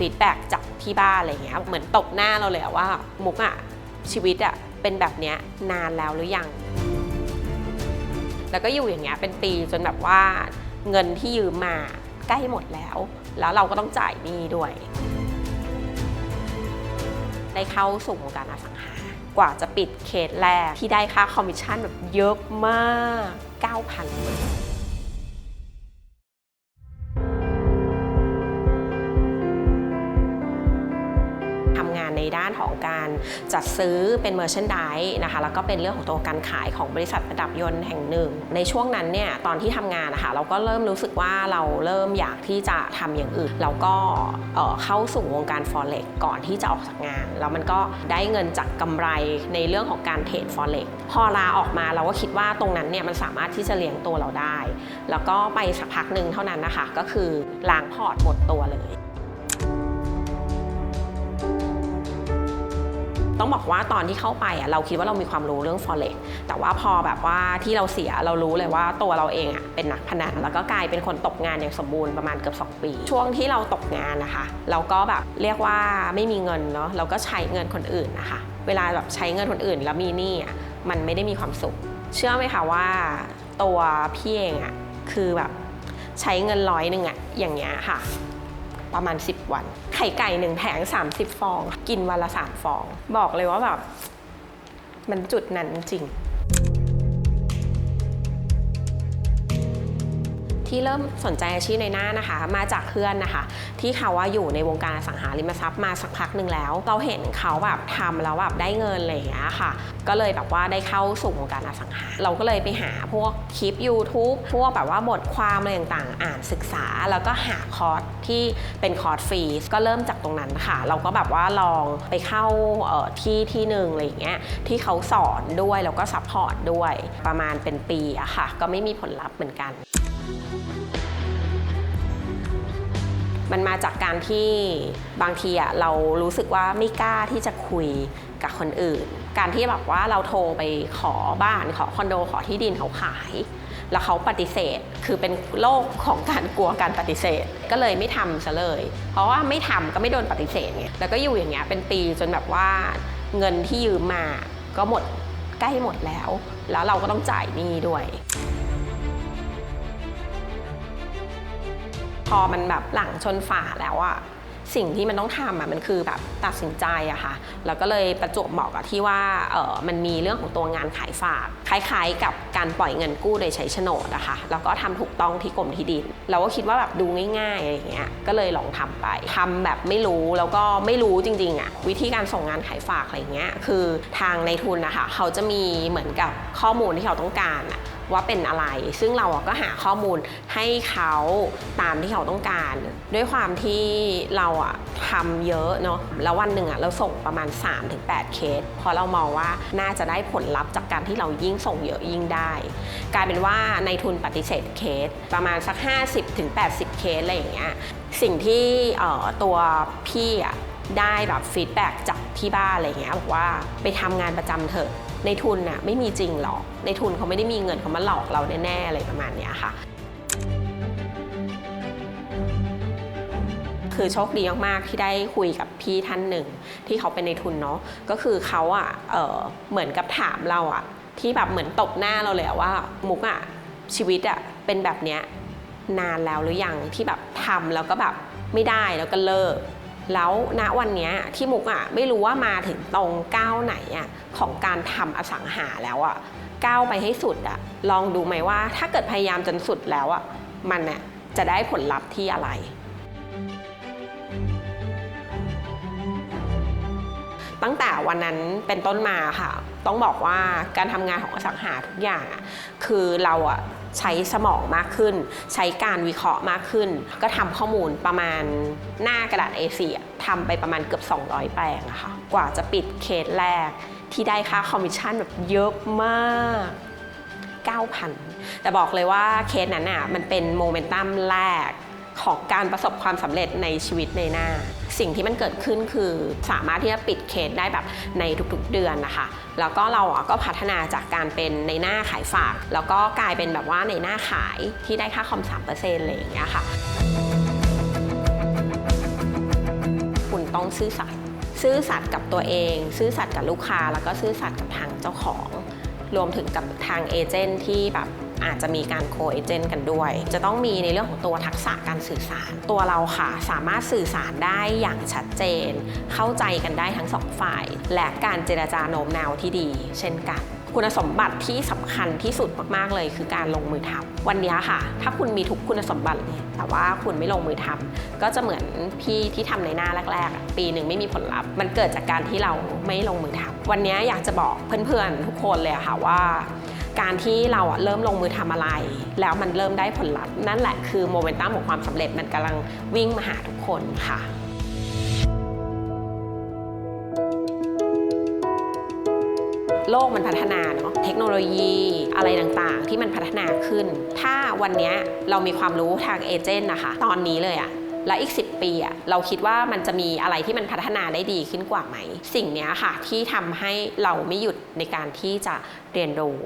ฟีดแบ็กจากที่บ้านอะไรเงี้ยเหมือนตบหน้าเราเลยว่ามุกอะชีวิตอะเป็นแบบเนี้ยนานแล้วหรือยัง แล้วก็อยู่อย่างเงี้ยเป็นปีจนแบบว่าเงินที่ยืมมาใกล้หมดแล้ว แล้วเราก็ต้องจ่ายหนี้ด้วย ได้เข้าสู่วงการอสังหากว่าจะปิดเคสแรกที่ได้ค่าคอมมิชชั่นแบบเยอะมาก 9,000 ของการจัดซื้อเป็นเมอร์เชนด i นะคะแล้วก็เป็นเรื่องของตัวการขายของบริษัทประดับยนต์แห่งหนึ่ง ในช่วงนั้นเนี่ยตอนที่ทำงานนะคะเราก็เริ่มรู้สึกว่าเราเริ่มอยากที่จะทำอย่างอื่นแล้วก็เเข้าสู่วงการ forex ก่อนที่จะออกจากงาน แล้วมันก็ได้เงินจากกำไรในเรื่องของการเทรด forex พอลาออกมาเราก็คิดว่าตรงนั้นเนี่ยมันสามารถที่จะเลี้ยงตัวเราได้ แล้วก็ไปสักพักหนึ่งเท่านั้นนะคะ ก็คือล้างพอร์ตหมดตัวเลย ต้องบอกว่าตอนที่เข้าไปอะเราคิดว่าเรามีความรู้เรื่อง forex แต่ว่าพอแบบว่าที่เราเสียเรารู้เลยว่าตัวเราเองอะเป็นนักพนันแล้วก็กลายเป็นคนตกงานอย่างสมบูรณ์ประมาณเกือบ2 ปี ช่วงที่เราตกงานนะคะ เราก็แบบเรียกว่าไม่มีเงินเนาะเราก็ใช้เงินคนอื่นนะคะ เวลาแบบใช้เงินคนอื่น แล้วมีหนี้อะมันไม่ได้มีความสุข เชื่อไหมคะว่าตัวพี่เองอะคือแบบใช้เงินร้อยหนึ่งอะอย่างเงี้ยค่ะ ประมาณ 10 วัน ไข่ไก่หนึ่งแผง 30 ฟอง กินวันละ 3 ฟอง บอกเลยว่าแบบ มันจุดนั้นจริง ที่เริ่มสนใจอาชีพในหน้านะคะ มาจากเพื่อนนะคะ ที่เขาว่าอยู่ในวงการอสังหาริมทรัพย์มาสักพักหนึ่งแล้ว เราเห็นเขาแบบทำแล้วแบบได้เงินอะไรอย่างเงี้ยค่ะ ก็เลยแบบว่าได้เข้าสู่วงการอสังหา เราก็เลยไปหาพวกคลิป YouTube พวกแบบว่าบทความอะไรต่างๆ อ่านศึกษาแล้วก็หาคอร์สที่เป็นคอร์สฟรีก็เริ่มจากตรงนั้นค่ะ เราก็แบบว่าลองไปเข้าที่ที่หนึ่งอะไรอย่างเงี้ยที่เขาสอนด้วยแล้วก็ซัพพอร์ตด้วยประมาณเป็นปีอะค่ะ ก็ไม่มีผลลัพธ์เหมือนกัน มันมาจากการที่บางทีอะเรารู้สึกว่าไม่กล้าที่จะคุยกับคนอื่น การที่แบบว่าเราโทรไปขอบ้านขอคอนโดขอที่ดินเขาขาย แล้วเขาปฏิเสธ คือเป็นโรคของการกลัวการปฏิเสธ ก็เลยไม่ทำซะเลย เพราะว่าไม่ทำก็ไม่โดนปฏิเสธไงแล้วก็อยู่อย่างเงี้ยเป็นปีจนแบบว่าเงินที่ยืมมาก็หมดใกล้หมดแล้ว แล้วเราก็ต้องจ่ายหนี้ด้วย พอมันแบบหลังชนฝาแล้วอะสิ่งที่มันต้องทำอะมันคือแบบตัดสินใจอะค่ะแล้วก็เลยประจวบเหมาะกับที่ว่าเออมันมีเรื่องของตัวงานขายฝากคล้ายๆ กับการปล่อยเงินกู้โดยใช้โฉนดอะค่ะแล้วก็ทำถูกต้องที่กรมที่ดิน เราก็คิดว่าแบบดูง่ายๆอะไรอย่างเงี้ยก็เลยลองทำไปทำแบบไม่รู้แล้วก็ไม่รู้จริงๆอะวิธีการส่งงานขายฝากอะไรเงี้ยคือทางในทุนนะคะเขาจะมีเหมือนกับข้อมูลที่เขาต้องการอะ ว่าเป็นอะไร ซึ่งเราอะก็หาข้อมูลให้เขาตามที่เขาต้องการ ด้วยความที่เราอะทำเยอะเนาะแล้ววันหนึ่งอะเราส่งประมาณ 3-8 เคสเพราะเรามองว่าน่าจะได้ผลลัพธ์จากการที่เรายิ่งส่งเยอะยิ่งได้ กลายเป็นว่าในทุนปฏิเสธเคสประมาณสัก 50-80 เคสอะไรอย่างเงี้ยสิ่งที่ตัวพี่อะได้แบบฟีดแบ็กจากที่บ้านอะไรเงี้ยบอกว่าไปทำงานประจำเถอะ ในทุนน่ะไม่มีจริงหรอก ในทุนเขาไม่ได้มีเงินเขามาหลอกเราแน่ๆอะไรประมาณเนี้ยค่ะ คือโชคดีมากๆที่ได้คุยกับพี่ท่านหนึ่ง ที่เขาเป็นในทุนเนาะก็คือเขาอะเเหมือนกับถามเราอะ ที่แบบเหมือนตบหน้าเราเลยว่ามุกอะชีวิตอะเป็นแบบเนี้ยนานแล้วหรือยังที่แบบทำแล้วก็แบบไม่ได้แล้วก็เลิก แล้วณวันนี้ที่มุกอะไม่รู้ว่ามาถึงตรงก้าวไหนอะของการทำอสังหาแล้วอะก้าวไปให้สุดอะลองดูไหมว่าถ้าเกิดพยายามจนสุดแล้วอะมันอะจะได้ผลลัพธ์ที่อะไรตั้งแต่วันนั้นเป็นต้นมาค่ะ ต้องบอกว่าการทำงานของอสังหาทุกอย่างคือเราอะ ใช้สมองมากขึ้น ใช้การวิเคราะห์มากขึ้น ก็ทำข้อมูลประมาณหน้ากระดาษ A4 ทำไปประมาณเกือบ 200 แปลงอะค่ะกว่าจะปิดเคสแรก ที่ได้ค่าคอมมิชชั่นแบบเยอะมาก9,000 แต่บอกเลยว่าเคสนั้นน่ะมันเป็นโมเมนตัมแรก ของการประสบความสำเร็จในชีวิตในหน้า สิ่งที่มันเกิดขึ้นคือสามารถที่จะปิดเคสได้แบบในทุกๆเดือนนะคะ แล้วก็เราก็พัฒนาจากการเป็นในหน้าขายฝาก แล้วก็กลายเป็นแบบว่าในหน้าขายที่ได้ค่าคอม 3%อะไรอย่างเงี้ยค่ะ คุณต้องซื่อสัตย์ซื่อสัตย์กับตัวเอง ซื่อสัตย์กับลูกค้า แล้วก็ซื่อสัตย์กับทางเจ้าของ รวมถึงกับทางเอเจนต์ที่แบบ อาจจะมีการโคเอเจนต์กันด้วย จะต้องมีในเรื่องของตัวทักษะการสื่อสาร ตัวเราค่ะ สามารถสื่อสารได้อย่างชัดเจน เข้าใจกันได้ทั้งสองฝ่าย และการเจรจาโน้มน้าวที่ดี เช่นกันคุณสมบัติที่สำคัญที่สุดมาก ๆ เลยคือการลงมือทำวันนี้ค่ะ ถ้าคุณมีทุกคุณสมบัติเลยแต่ว่าคุณไม่ลงมือทำก็จะเหมือนพี่ที่ทำในหน้าแรก ๆ ปีหนึ่งไม่มีผลลัพธ์ มันเกิดจากการที่เราไม่ลงมือทำวันนี้อยากจะบอกเพื่อน ๆ ทุกคนเลยค่ะว่า การที่เราเริ่มลงมือทำอะไร แล้วมันเริ่มได้ผลลัพธ์นั่นแหละคือโมเมนตัมของความสำเร็จมันกำลังวิ่งมาหาทุกคนค่ะโลกมันพัฒนาเนาะเทคโนโลยีอะไรต่างๆ ที่มันพัฒนาขึ้น ถ้าวันนี้เรามีความรู้ทางเอเจนต์นะคะ ตอนนี้เลยอะแล้วอีก 10 ปีอะเราคิดว่ามันจะมีอะไรที่มันพัฒนาได้ดีขึ้นกว่าไหม สิ่งนี้ค่ะที่ทำให้เราไม่หยุดในการที่จะเรียนรู้